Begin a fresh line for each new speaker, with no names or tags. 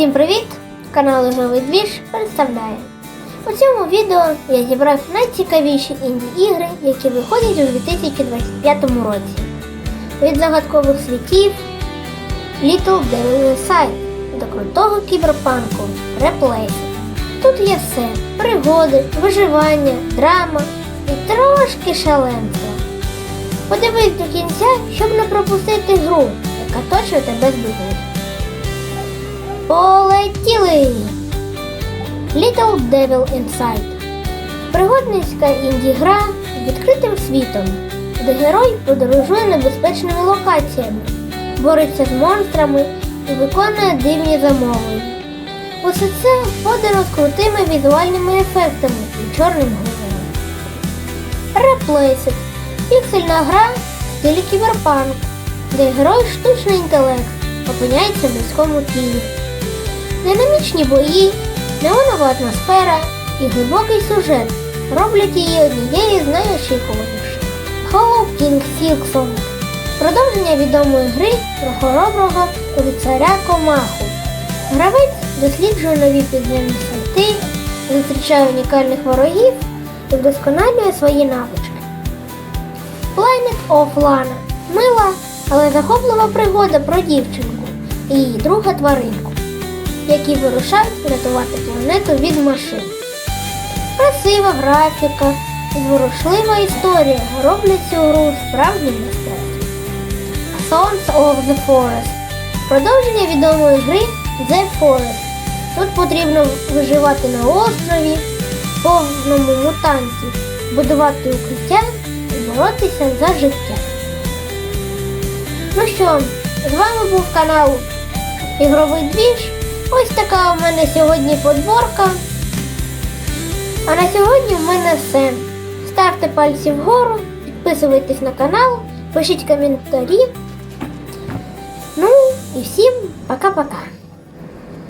Всім привіт! Канал Ігровий Двіж представляє. У цьому відео я зібрав найцікавіші інді-ігри, які виходять у 2025 році. Від загадкових світів Little Devil Inside до крутого кіберпанку Replay. Тут є все: пригоди, виживання, драма і трошки шаленства. Подивись до кінця, щоб не пропустити гру, яка точно тебе здивує. Полетіли! Little Devil Inside Пригодницька інді-гра з відкритим світом, де герой подорожує небезпечними локаціями, бореться з монстрами і виконує дивні замовлення. Усе це подано з крутими візуальними ефектами і чорним гумором. Replaced піксельна гра в стилі кіберпанк, де герой штучний інтелект опиняється в людському тілі. Динамічні бої, неонова атмосфера і глибокий сюжет роблять її однією з найочікуваніших. Hollow King Silksong продовження відомої гри про хороброго лицаря Комаху. Гравець досліджує нові підземні світи, зустрічає унікальних ворогів і вдосконалює свої навички. Planet of Lana мила, але захоплива пригода про дівчинку і її друга тваринку які вирушають рятувати планету від машин. Красива графіка зворушлива історія роблять цю гру справжнім мистецтвом. Sons of the Forest продовження відомої гри The Forest. Тут потрібно виживати на острові, повному мутантів, будувати укриття і боротися за життя. Ну що, з вами був канал Ігровий двіж. Ось така у мене сьогодні подборка. А на сьогодні в мене все. Ставте пальці вгору, підписуйтесь на канал, пишіть коментарі. Ну і всім пока-пока.